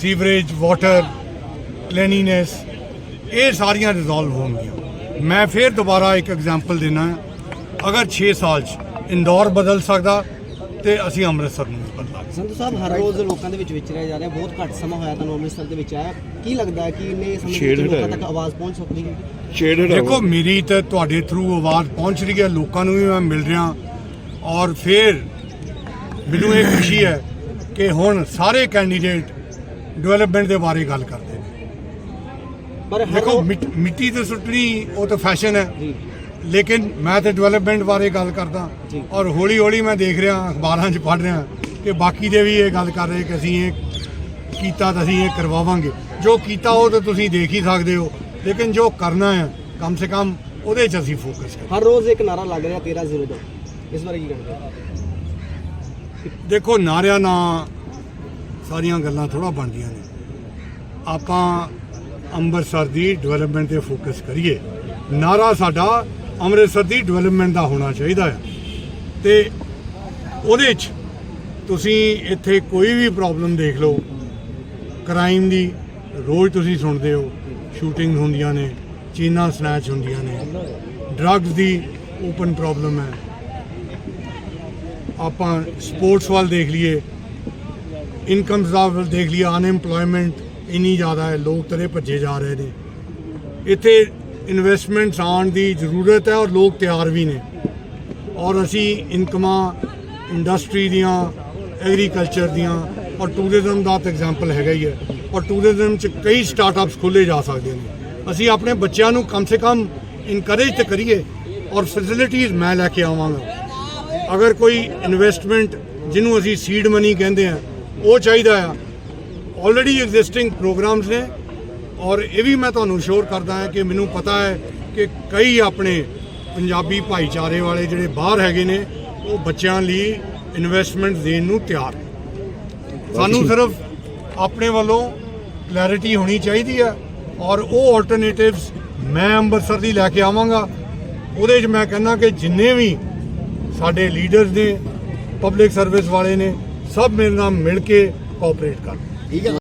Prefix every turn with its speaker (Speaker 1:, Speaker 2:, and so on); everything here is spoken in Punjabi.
Speaker 1: ਸੀਵਰੇਜ ਵਾਟਰ ਕਲੀਨਿਨੈਸ ਇਹ ਸਾਰੀਆਂ ਰਿਜ਼ੋਲਵ ਹੋਣਗੀਆਂ। ਮੈਂ ਫਿਰ ਦੁਬਾਰਾ ਇੱਕ ਐਗਜ਼ਾਮਪਲ ਦੇਣਾ ਅਗਰ 6 ਸਾਲ ਚ ਇੰਦੌਰ ਬਦਲ ਸਕਦਾ ਤੇ ਅਸੀਂ ਅੰਮ੍ਰਿਤਸਰ ਨੂੰ ਵੀ ਬਦਲਾਂਗੇ
Speaker 2: ਸੰਧੂ ਸਾਹਿਬ ਹਰ ਰੋਜ਼ ਲੋਕਾਂ ਦੇ ਵਿੱਚ ਵਿਚਰਿਆ ਜਾ ਰਿਹਾ ਬਹੁਤ ਘੱਟ ਸਮਾਂ ਹੋਇਆ ਤੁਹਾਨੂੰ ਅੰਮ੍ਰਿਤਸਰ ਦੇ ਵਿੱਚ ਆਇਆ। ਕੀ ਲੱਗਦਾ ਹੈ ਕਿ ਇੰਨੇ ਸਮੇਂ ਦੇ ਵਿੱਚ ਲੋਕਾਂ ਤੱਕ ਆਵਾਜ਼ ਪਹੁੰਚ ਸਕਦੀ ਹੈ?
Speaker 1: ਦੇਖੋ ਮੇਰੀ ਤਾਂ ਤੁਹਾਡੇ ਥਰੂ ਆਵਾਜ਼ ਪਹੁੰਚ ਰਹੀ ਹੈ ਲੋਕਾਂ ਨੂੰ ਵੀ ਮੈਂ ਮਿਲ ਰਿਹਾ। ਔਰ ਫਿਰ ਮੈਨੂੰ ਇਹ ਖੁਸ਼ੀ ਹੈ ਕਿ ਹੁਣ ਸਾਰੇ ਕੈਂਡੀਡੇਟ ਡਿਵੈਲਪਮੈਂਟ ਦੇ ਬਾਰੇ ਗੱਲ ਕਰਦੇ ਨੇ।
Speaker 2: ਪਰ
Speaker 1: ਦੇਖੋ ਮਿੱਟ- ਮਿੱਟੀ ਤੇ ਸੁੱਟਣੀ ਉਹ ਤਾਂ ਫੈਸ਼ਨ ਹੈ। ਲੇਕਿਨ ਮੈਂ ਤੇ ਡਿਵੈਲਪਮੈਂਟ ਬਾਰੇ ਗੱਲ ਕਰਦਾ। ਔਰ ਹੌਲੀ ਹੌਲੀ ਮੈਂ ਦੇਖ ਰਿਹਾ ਅਖਬਾਰਾਂ 'ਚ ਪੜ੍ਹ ਰਿਹਾ ਕਿ ਬਾਕੀ ਦੇ ਵੀ ਇਹ ਗੱਲ ਕਰ ਰਹੇ ਕਿ ਅਸੀਂ ਇਹ ਕੀਤਾ ਤਾਂ ਅਸੀਂ ਇਹ ਕਰਵਾਵਾਂਗੇ। ਜੋ ਕੀਤਾ ਉਹ ਤਾਂ ਤੁਸੀਂ ਦੇਖ ਹੀ ਸਕਦੇ ਹੋ। ਲੇਕਿਨ ਜੋ ਕਰਨਾ ਹੈ ਕਮ ਸੇ ਕਮ ਉਹਦੇ 'ਚ ਅਸੀਂ ਫੋਕਸ ਕਰਾਂ
Speaker 2: ਹਰ ਰੋਜ਼ ਇੱਕ ਨਾਰਾ ਲੱਗ ਰਿਹਾ 13 ਜ਼ੀਰੋ ਦਾ। ਇਸ ਬਾਰੇ ਕੀ ਕਹਿੰਦੇ ਹੋ
Speaker 1: ਦੇਖੋ, ਨਾਰਿਆਂ ਨਾਲ ਸਾਰੀਆਂ ਗੱਲਾਂ ਥੋੜਾ ਬਣਦੀਆਂ ਨੇ। ਆਪਾਂ ਅੰਮ੍ਰਿਤਸਰ ਦੀ ਡਿਵੈਲਪਮੈਂਟ ਤੇ ਫੋਕਸ ਕਰੀਏ। ਨਾਰਾ ਸਾਡਾ ਅੰਮ੍ਰਿਤਸਰ ਦੀ ਡਿਵੈਲਪਮੈਂਟ ਦਾ ਹੋਣਾ ਚਾਹੀਦਾ ਹੈ ਤੇ ਉਹਦੇ 'ਚ ਤੁਸੀਂ ਇੱਥੇ ਕੋਈ ਵੀ ਪ੍ਰੋਬਲਮ ਦੇਖ ਲਓ। ਕ੍ਰਾਈਮ ਦੀ ਰੋਜ਼ ਤੁਸੀਂ ਸੁਣਦੇ ਹੋ। ਸ਼ੂਟਿੰਗ ਹੁੰਦੀਆਂ ਨੇ, ਚੀਨਾ ਸਨੈਚ ਹੁੰਦੀਆਂ ਨੇ। ਡਰੱਗਸ ਦੀ ਓਪਨ ਪ੍ਰੋਬਲਮ ਹੈ। ਆਪਾਂ ਸਪੋਰਟਸ ਵੱਲ ਦੇਖ ਲਈਏ ਇਨਕਮਸ ਦਾ ਵੱਲ ਦੇਖ ਲਈਏ ਅਨਐਮਪਲੋਇਮੈਂਟ ਇੰਨੀ ਜ਼ਿਆਦਾ ਹੈ, ਲੋਕ ਤਰੇ ਭੱਜੇ ਜਾ ਰਹੇ ਨੇ। ਇੱਥੇ ਇਨਵੈਸਟਮੈਂਟਸ ਆਉਣ ਦੀ ਜ਼ਰੂਰਤ ਹੈ ਔਰ ਲੋਕ ਤਿਆਰ ਵੀ ਨੇ। ਔਰ ਅਸੀਂ ਇਨਕਮਾਂ ਇੰਡਸਟਰੀ ਦੀਆਂ ਐਗਰੀਕਲਚਰ ਦੀਆਂ ਔਰ ਟੂਰਿਜ਼ਮ ਦਾ ਤਾਂ ਐਗਜ਼ਾਮਪਲ ਹੈਗਾ ਹੀ ਹੈ। ਔਰ ਟੂਰਿਜ਼ਮ 'ਚ ਕਈ ਸਟਾਰਟਅਪਸ ਖੋਲੇ ਜਾ ਸਕਦੇ ਨੇ। ਅਸੀਂ ਆਪਣੇ ਬੱਚਿਆਂ ਨੂੰ ਕਮ ਸੇ ਕਮ ਇਨਕਰੇਜ ਤੇ ਕਰੀਏ ਔਰ ਫੈਸਿਲਿਟੀਜ਼ ਮੈਂ ਲੈ ਕੇ ਆਵਾਂਗਾ। ਅਗਰ ਕੋਈ ਇਨਵੈਸਟਮੈਂਟ ਜਿਹਨੂੰ ਅਸੀਂ ਸੀਡ ਮਨੀ ਕਹਿੰਦੇ ਆ ਉਹ ਚਾਹੀਦਾ ਆ। ਆਲਰੇਡੀ ਐਗਜ਼ਿਸਟਿੰਗ ਪ੍ਰੋਗਰਾਮਸ ਨੇ ਔਰ ਇਹ ਵੀ ਮੈਂ ਤੁਹਾਨੂੰ ਸ਼ੋਰ ਕਰਦਾ ਹਾਂ ਕਿ ਮੈਨੂੰ ਪਤਾ ਹੈ ਕਿ ਕਈ ਆਪਣੇ ਪੰਜਾਬੀ ਭਾਈਚਾਰੇ ਵਾਲੇ ਜਿਹੜੇ ਬਾਹਰ ਹੈਗੇ ਨੇ ਉਹ ਬੱਚਿਆਂ ਲਈ ਇਨਵੈਸਟਮੈਂਟ ਦੇਣ ਨੂੰ ਤਿਆਰ ਸਾਨੂੰ ਸਿਰਫ ਆਪਣੇ ਵੱਲੋਂ ਕਲੈਰਿਟੀ ਹੋਣੀ ਚਾਹੀਦੀ ਹੈ ਔਰ ਉਹ ਆਲਟਰਨੇਟਿਵਸ ਮੈਂ ਅੰਮ੍ਰਿਤਸਰ ਦੀ ਲੈ ਕੇ ਆਵਾਂਗਾ। ਉਹਦੇ 'ਚ ਮੈਂ ਕਹਿੰਦਾ ਕਿ ਜਿੰਨੇ ਵੀ ਸਾਡੇ ਲੀਡਰਸ ਨੇ ਪਬਲਿਕ ਸਰਵਿਸ ਵਾਲੇ ਨੇ ਸਭ ਮੇਰੇ ਨਾਲ ਮਿਲ ਕੇ ਕੋਆਪਰੇਟ ਕਰਨ